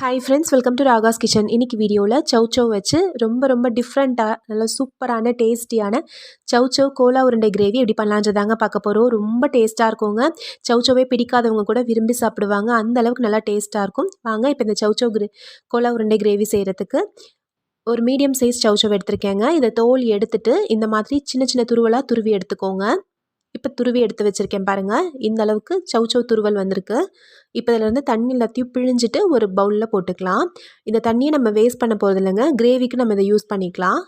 Hi friends welcome to Raga's kitchen இன்னைக்கு வீடியோவில் சவ் சவ் வச்சு ரொம்ப ரொம்ப டிஃப்ரெண்ட்டாக நல்ல சூப்பரான டேஸ்டியான சவ் சவ் கோலா உருண்டை கிரேவி எப்படி பண்ணலான்றதாங்க பார்க்க போகிறோம் ரொம்ப டேஸ்ட்டாக இருக்குங்க. சவ் சவ்வே பிடிக்காதவங்க கூட விரும்பி சாப்பிடுவாங்க. அந்த அளவுக்கு நல்லா டேஸ்ட்டாக இருக்கும். வாங்க இப்போ இந்த சவ் சவ் கிரே கோலா உருண்டை கிரேவி செய்கிறதுக்கு ஒரு மீடியம் சைஸ் சவ் சவ் எடுத்திருக்கேங்க. இதை தோல் எடுத்துட்டு இந்த மாதிரி சின்ன சின்ன துருவலாக துருவி எடுத்துக்கோங்க. இப்போ துருவி எடுத்து வச்சுருக்கேன் பாருங்கள் இந்த அளவுக்கு சவு சவு துருவல் வந்திருக்கு. இப்போ இதிலேருந்து தண்ணி எல்லாத்தையும் பிழிஞ்சிட்டு ஒரு பவுலில் போட்டுக்கலாம். இந்த தண்ணியை நம்ம வேஸ்ட் பண்ண போகிறது இல்லைங்க. கிரேவிக்கு நம்ம இதை யூஸ் பண்ணிக்கலாம்.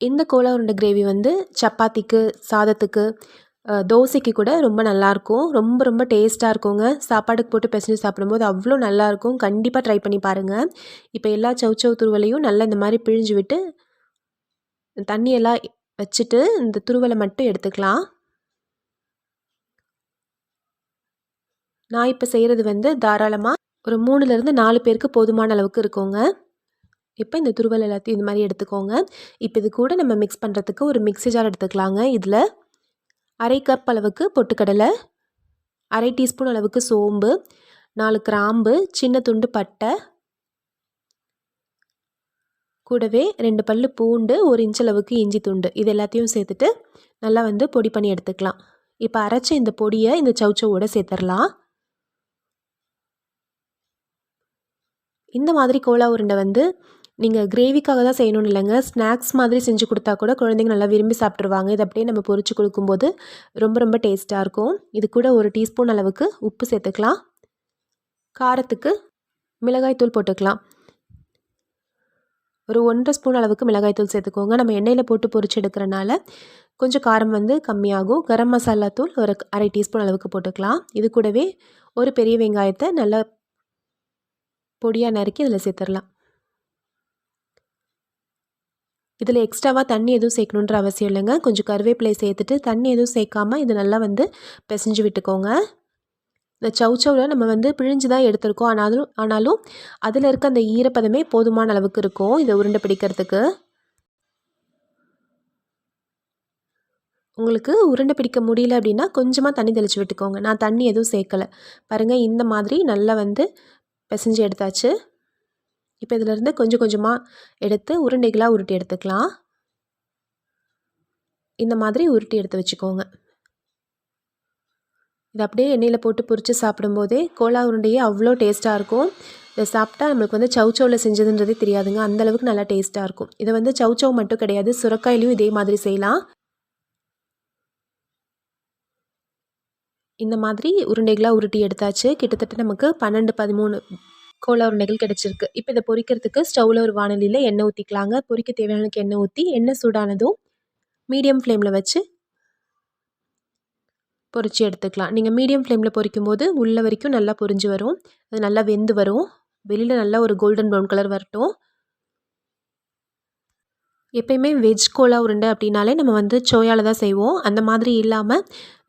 இந்த கோலா உருண்டை கிரேவி வந்து சப்பாத்திக்கு சாதத்துக்கு தோசைக்கு கூட ரொம்ப நல்லாயிருக்கும் ரொம்ப ரொம்ப டேஸ்ட்டாக இருக்குங்க. சாப்பாடுக்கு போட்டு பிசைஞ்சு சாப்பிடும்போது அவ்வளோ நல்லாயிருக்கும் கண்டிப்பாக ட்ரை பண்ணி பாருங்கள் இப்போ எல்லா சவ் துருவலையும் நல்லா இந்த மாதிரி பிழிஞ்சு விட்டு தண்ணியெல்லாம் வச்சுட்டு இந்த துருவலை மட்டும் எடுத்துக்கலாம். நான் இப்போ செய்கிறது வந்து தாராளமாக ஒரு மூணுலேருந்து நாலு பேருக்கு போதுமான அளவுக்கு இருக்குங்க. இப்போ இந்த துருவல் எல்லாத்தையும் இந்த மாதிரி எடுத்துக்கோங்க. இப்போ இது கூட நம்ம மிக்ஸ் பண்ணுறதுக்கு ஒரு மிக்ஸி ஜார் எடுத்துக்கலாங்க இதில். அரை கப் அளவுக்கு பொட்டுக்கடலை அரை டீஸ்பூன் அளவுக்கு சோம்பு நாலு கிராம்பு சின்ன துண்டு பட்டை கூடவே ரெண்டு பல் பூண்டு ஒரு இன்ச் அளவுக்கு இஞ்சி துண்டு. இது எல்லாத்தையும் சேர்த்துட்டு நல்லா வந்து பொடி பண்ணி எடுத்துக்கலாம். இப்போ அரைச்ச இந்த பொடியை இந்த சவுச்சவோடு சேர்த்துடலாம். இந்த மாதிரி கோலா உருண்டை வந்து நீங்கள் கிரேவிக்காக தான் செய்யணும்னு இல்லைங்க. ஸ்நாக்ஸ் மாதிரி செஞ்சு கொடுத்தா கூட குழந்தைங்க நல்லா விரும்பி சாப்பிட்ருவாங்க இது அப்படியே நம்ம பொறிச்சு கொடுக்கும்போது ரொம்ப ரொம்ப டேஸ்ட்டாக இருக்கும். இது கூட ஒரு டீஸ்பூன் அளவுக்கு உப்பு சேர்த்துக்கலாம். காரத்துக்கு மிளகாய்த்தூள் போட்டுக்கலாம். ஒரு ஒன்றரை ஸ்பூன் அளவுக்கு மிளகாய்த்தூள் சேர்த்துக்கோங்க. நம்ம எண்ணெயில் போட்டு பொறிச்சு எடுக்கிறனால கொஞ்சம் காரம் வந்து கம்மியாகும். கரம் மசாலா தூள் ஒரு அரை டீஸ்பூன் அளவுக்கு போட்டுக்கலாம். இது கூடவே ஒரு பெரிய வெங்காயத்தை நல்லா பொடியாக நறுக்கி இதில் சேர்த்துடலாம் இதில் எக்ஸ்ட்ராவாக தண்ணி எதுவும் சேர்க்கணுன்ற அவசியம் இல்லைங்க. கொஞ்சம் கருவேப்பிலை சேர்த்துட்டு தண்ணி எதுவும் சேர்க்காமல் இது நல்லா வந்து பிசைஞ்சு விட்டுக்கோங்க. இந்த சவுச்சவில் நம்ம வந்து பிழிஞ்சு தான் எடுத்திருக்கோம். ஆனாலும் ஆனாலும் அதில் இருக்க அந்த ஈரப்பதமே போதுமான அளவுக்கு இருக்கும். இதை உருண்டை பிடிக்கிறதுக்கு. உங்களுக்கு உருண்டை பிடிக்க முடியல அப்படின்னா கொஞ்சமாக தண்ணி தெளித்து விட்டுக்கோங்க. நான் தண்ணி எதுவும் சேர்க்கலை பாருங்கள் இந்த மாதிரி நல்லா வந்து பிசைஞ்சு எடுத்தாச்சு. இப்போ இதிலேருந்து கொஞ்சம் கொஞ்சமாக எடுத்து உருண்டைகளாக உருட்டி எடுத்துக்கலாம். இந்த மாதிரி உருட்டி எடுத்து வச்சுக்கோங்க. இது அப்படியே எண்ணெயில் போட்டு பொறிச்சு சாப்பிடும்போதே கோலா உருண்டையே அவ்வளோ டேஸ்ட்டாக இருக்கும். இதை சாப்பிட்டா நம்மளுக்கு வந்து சவுச்சவில் செஞ்சதுன்றதே தெரியாதுங்க. அந்தளவுக்கு நல்லா டேஸ்ட்டாக இருக்கும். இதை வந்து சவுச்சவ் மட்டும் கிடையாது சுரக்காயிலையும் இதே மாதிரி செய்யலாம். இந்த மாதிரி உருண்டைகளாக உருட்டி எடுத்தாச்சு. கிட்டத்தட்ட நமக்கு பன்னெண்டு பதிமூணு கோலா உருண்டைகள் கிடச்சிருக்கு. இப்போ இதை பொறிக்கிறதுக்கு ஸ்டவ்வில் ஒரு வானலியில் எண்ணெய் ஊற்றிக்கலாங்க பொறிக்க தேவையானக்கு எண்ணெய் ஊற்றி எண்ணெய் சூடானதும் மீடியம் ஃப்ளேமில் வச்சு பொரித்து எடுத்துக்கலாம். நீங்கள் மீடியம் ஃப்ளேமில் பொரிக்கும் போது உள்ளே வரைக்கும் நல்லா பொரிஞ்சு வரும். அது நல்லா வெந்து வரும். வெளியில் நல்லா ஒரு கோல்டன் ப்ரௌன் கலர் வரட்டும். எப்பயுமே வெஜ் கோலா உருண்டை அப்படின்னாலே நம்ம வந்து சோயாவில் தான் செய்வோம். அந்த மாதிரி இல்லாமல்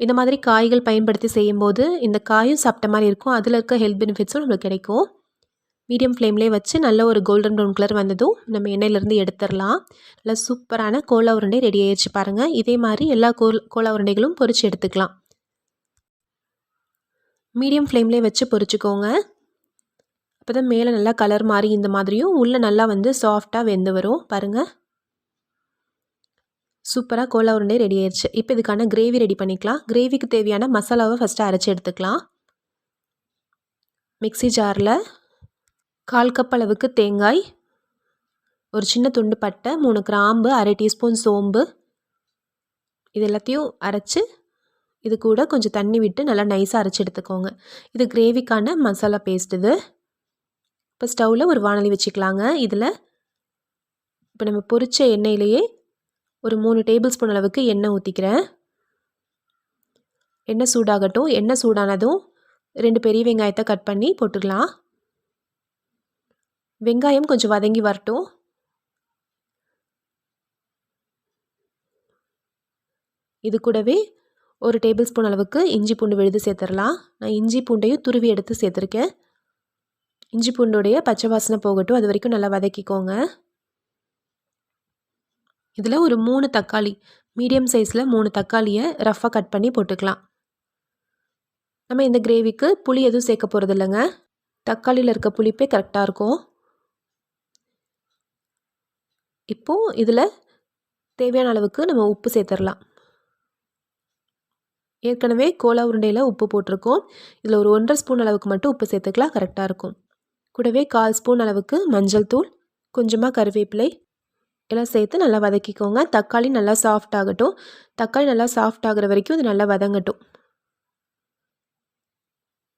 இந்த மாதிரி காய்கள் பயன்படுத்தி செய்யும்போது இந்த காயும் சாப்பிட்ட மாதிரி இருக்கும். அதில் இருக்க ஹெல்த் பெனிஃபிட்ஸும் நம்மளுக்கு கிடைக்கும். மீடியம் ஃப்ளேம்லேயே வச்சு நல்ல ஒரு கோல்டன் ப்ரௌன் கலர் வந்ததும் நம்ம எண்ணெயிலேருந்து எடுத்துடலாம். நல்லா சூப்பரான கோலா உருண்டை ரெடி ஆயிடுச்சு பாருங்கள் இதே மாதிரி எல்லா கோல் கோலா உருண்டைகளும் பொறிச்சு எடுத்துக்கலாம். மீடியம் ஃப்ளேம்லேயே வச்சு பொறிச்சிக்கோங்க அப்போ தான் மேலே நல்லா கலர் மாறி இந்த மாதிரியும் உள்ளே நல்லா வந்து சாஃப்டாக வெந்து வரும். பாருங்கள் சூப்பராக கோலா உருண்டை ரெடி ஆயிடுச்சு இப்போ இதுக்கான கிரேவி ரெடி பண்ணிக்கலாம். கிரேவிக்கு தேவையான மசாலாவை ஃபஸ்ட்டு அரைச்சி எடுத்துக்கலாம். மிக்சி ஜாரில் கால் கப் அளவுக்கு தேங்காய் ஒரு சின்ன துண்டு பட்டை மூணு கிராம்பு அரை டீஸ்பூன் சோம்பு இது எல்லாத்தையும் அரைச்சி இது கூட கொஞ்சம் தண்ணி விட்டு நல்லா நைஸாக அரைச்சி எடுத்துக்கோங்க. இது கிரேவிக்கான மசாலா பேஸ்ட் இது. இப்போ ஸ்டவ்வில் ஒரு வானலி வச்சுக்கலாங்க. இதில் இப்போ நம்ம பொரித்த எண்ணெயிலேயே ஒரு மூணு டேபிள் ஸ்பூன் அளவுக்கு எண்ணெய் ஊற்றிக்கிறேன் எண்ணெய் சூடாகட்டும். எண்ணெய் சூடானதும் ரெண்டு பெரிய வெங்காயத்தை கட் பண்ணி போட்டுடலாம் வெங்காயம் கொஞ்சம் வதங்கி வரட்டும். இது கூடவே ஒரு டேபிள் ஸ்பூன் அளவுக்கு இஞ்சி பூண்டு விழுது சேர்த்துடலாம். நான் இஞ்சி பூண்டையும் துருவி எடுத்து சேர்த்துருக்கேன். இஞ்சி பூண்டுடைய பச்சை வாசனை போகட்டும். அது வரைக்கும் நல்லா வதக்கிக்கோங்க. இதில் ஒரு மூணு தக்காளி மீடியம் சைஸில் மூணு தக்காளியை ரஃப்பாக கட் பண்ணி போட்டுக்கலாம். நம்ம இந்த கிரேவிக்கு புளி எதுவும் சேர்க்க போகிறது இல்லைங்க தக்காளியில் இருக்க புளிப்பே கரெக்டாக இருக்கும். இப்போது இதில் தேவையான அளவுக்கு நம்ம உப்பு சேர்த்துடலாம். ஏற்கனவே கோலா உருண்டையில் உப்பு போட்டிருக்கோம். இதில் ஒரு ஒன்றரை ஸ்பூன் அளவுக்கு மட்டும் உப்பு சேர்த்துக்கலாம் கரெக்டாக இருக்கும். கூடவே கால் ஸ்பூன் அளவுக்கு மஞ்சள் தூள் கொஞ்சமாக கருவேப்பிலை எல்லாம் சேர்த்து நல்லா வதக்கிக்கோங்க. தக்காளி நல்லா சாஃப்ட் ஆகட்டும். தக்காளி நல்லா சாஃப்ட் ஆகிற வரைக்கும் இது நல்லா வதங்கட்டும்.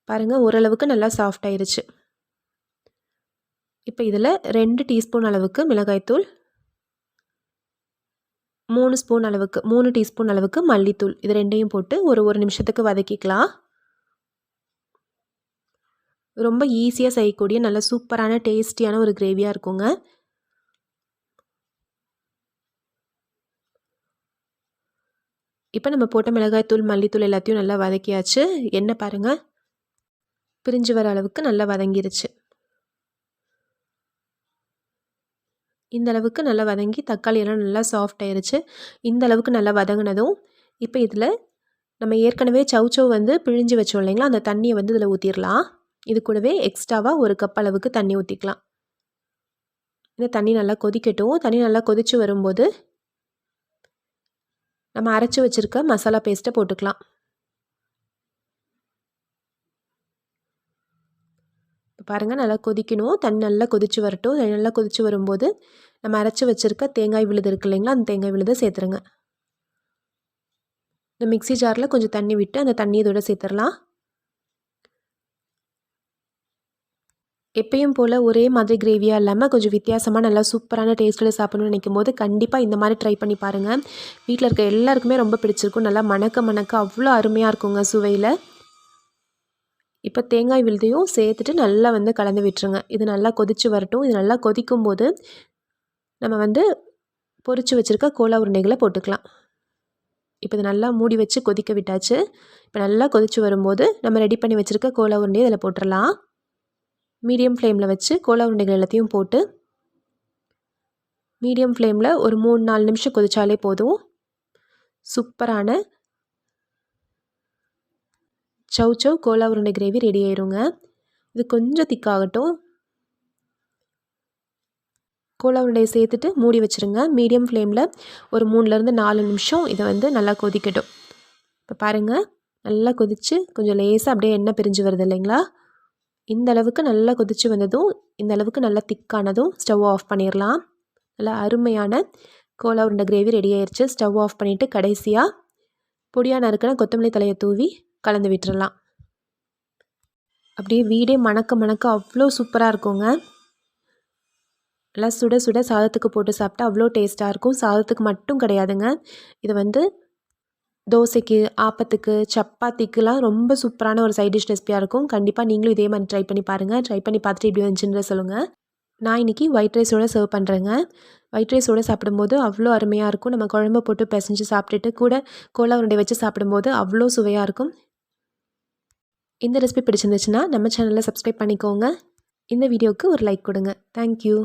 பாருங்கள் ஓரளவுக்கு நல்லா சாஃப்ட் ஆயிருச்சு. இப்போ இதில் ரெண்டு டீஸ்பூன் அளவுக்கு மிளகாய்த்தூள் மூணு ஸ்பூன் அளவுக்கு மூணு டீஸ்பூன் அளவுக்கு மல்லித்தூள். இது ரெண்டையும் போட்டு ஒரு ஒரு நிமிஷத்துக்கு வதக்கிக்கலாம். ரொம்ப ஈஸியாக செய்யக்கூடிய நல்ல சூப்பரான டேஸ்டியான ஒரு கிரேவியாக இருக்குங்க. இப்போ நம்ம போட்ட மிளகாய்த்தூள் மல்லித்தூள் எல்லாத்தையும் நல்லா வதக்கியாச்சு. எண்ணெய் பாருங்கள் பிரிஞ்சு வர அளவுக்கு நல்லா வதங்கிருச்சு. இந்த அளவுக்கு நல்லா வதங்கி தக்காளி எல்லாம் நல்லா சாஃப்ட் ஆயிருச்சு. இந்த அளவுக்கு நல்லா வதங்கினதும் இப்போ இதில் நம்ம ஏற்கனவே சவுச்சவ் வந்து பிழிஞ்சு வச்சோம் இல்லைங்களா? அந்த தண்ணியை வந்து இதில் ஊற்றிடலாம் இது கூடவே எக்ஸ்ட்ராவாக ஒரு கப் அளவுக்கு தண்ணி ஊற்றிக்கலாம் இந்த தண்ணி நல்லா கொதிக்கட்டும். தண்ணி நல்லா கொதித்து வரும்போது நம்ம அரைச்சி வச்சுருக்க மசாலா பேஸ்ட்டை போட்டுக்கலாம். இப்போ பாருங்கள் நல்லா கொதிக்கணும். தண்ணி நல்லா கொதித்து வரட்டும். தண்ணி நல்லா கொதித்து வரும்போது நம்ம அரைச்சி வச்சுருக்க தேங்காய் விழுது இருக்கு இல்லைங்களா? அந்த தேங்காய் விழுதை சேர்த்துருங்க. இந்த மிக்சி ஜாரில் கொஞ்சம் தண்ணி விட்டு அந்த தண்ணி இதோட சேர்த்துடலாம் எப்பயும் போல் ஒரே மாதிரி கிரேவியாக இல்லாமல் கொஞ்சம் வித்தியாசமாக நல்லா சூப்பரான டேஸ்ட்டில் சாப்பிட்ணும்னு நினைக்கும் போது கண்டிப்பாக இந்த மாதிரி ட்ரை பண்ணி பாருங்கள் வீட்டில் இருக்க எல்லாருக்குமே ரொம்ப பிடிச்சிருக்கும். நல்லா மணக்க மணக்க அவ்வளோ அருமையாக இருக்குங்க சுவையில். இப்போ தேங்காய் விழுதையும் சேர்த்துட்டு நல்லா வந்து கலந்து விட்டுருங்க. இது நல்லா கொதித்து வரட்டும். இது நல்லா கொதிக்கும் போது நம்ம வந்து பொரித்து வச்சுருக்க கோலா உருண்டைகளை போட்டுக்கலாம். இப்போ இது நல்லா மூடி வச்சு கொதிக்க விட்டாச்சு. இப்போ நல்லா கொதித்து வரும்போது நம்ம ரெடி பண்ணி வச்சுருக்க கோலா உருண்டையை இதில் போட்டுடலாம் மீடியம் ஃப்ளேமில் வச்சு கோலா உருண்டைகள் எல்லாத்தையும் போட்டு மீடியம் ஃப்ளேமில் ஒரு மூணு நாலு நிமிஷம் கொதிச்சாலே போதும். சூப்பரான சவ் சவ் கோலா உருண்டை கிரேவி ரெடி ஆயிருங்க. இது கொஞ்சம் திக்காகட்டும். கோலா உருண்டையை சேர்த்துட்டு மூடி வச்சுருங்க. மீடியம் ஃப்ளேமில் ஒரு மூணுலேருந்து நாலு நிமிஷம் இதை வந்து நல்லா கொதிக்கட்டும். இப்போ பாருங்கள் நல்லா கொதித்து கொஞ்சம் லேசாக அப்படியே எண்ணெய் பிரிஞ்சு வருது இல்லைங்களா? இந்த அளவுக்கு நல்லா கொதித்து வந்ததும் இந்த அளவுக்கு நல்லா திக்கானதும் ஸ்டவ் ஆஃப் பண்ணிடலாம் நல்லா அருமையான கோலா உருண்டை கிரேவி ரெடி ஆயிடுச்சு ஸ்டவ் ஆஃப் பண்ணிவிட்டு கடைசியாக பொடியாக இருக்கிற கொத்தமல்லி தலையை தூவி கலந்து விட்டுறலாம் அப்படியே வீடே மணக்க மணக்க அவ்வளோ சூப்பராக இருக்குங்க. நல்லா சுட சுட சாதத்துக்கு போட்டு சாப்பிட்டா அவ்வளோ டேஸ்ட்டாக இருக்கும். சாதத்துக்கு மட்டும் கிடையாதுங்க. இது வந்து தோசைக்கு ஆப்பத்துக்கு சப்பாத்திக்கெலாம் ரொம்ப சூப்பரான ஒரு சைட் டிஷ் ரெசிபியாக இருக்கும். கண்டிப்பாக நீங்களும் இதே மாதிரி ட்ரை பண்ணி பாருங்கள் ட்ரை பண்ணி பார்த்துட்டு இப்படி வந்துச்சுன்ற சொல்லுங்கள் நான் இன்றைக்கி ஒயிட் ரைஸோடு சர்வ் பண்ணுறேங்க ஒயிட் ரைஸோடு சாப்பிடும்போது அவ்வளோ அருமையாக இருக்கும். நம்ம குழம்பு போட்டு பிசைஞ்சு சாப்பிட்டுட்டு கூட கோலா உருண்டை வச்சு சாப்பிடும்போது அவ்வளோ சுவையாக இருக்கும். இந்த ரெசிபி பிடிச்சிருந்துச்சுன்னா நம்ம சேனலில் சப்ஸ்கிரைப் பண்ணிக்கோங்க. இந்த வீடியோவுக்கு ஒரு லைக் கொடுங்க. தேங்க்யூ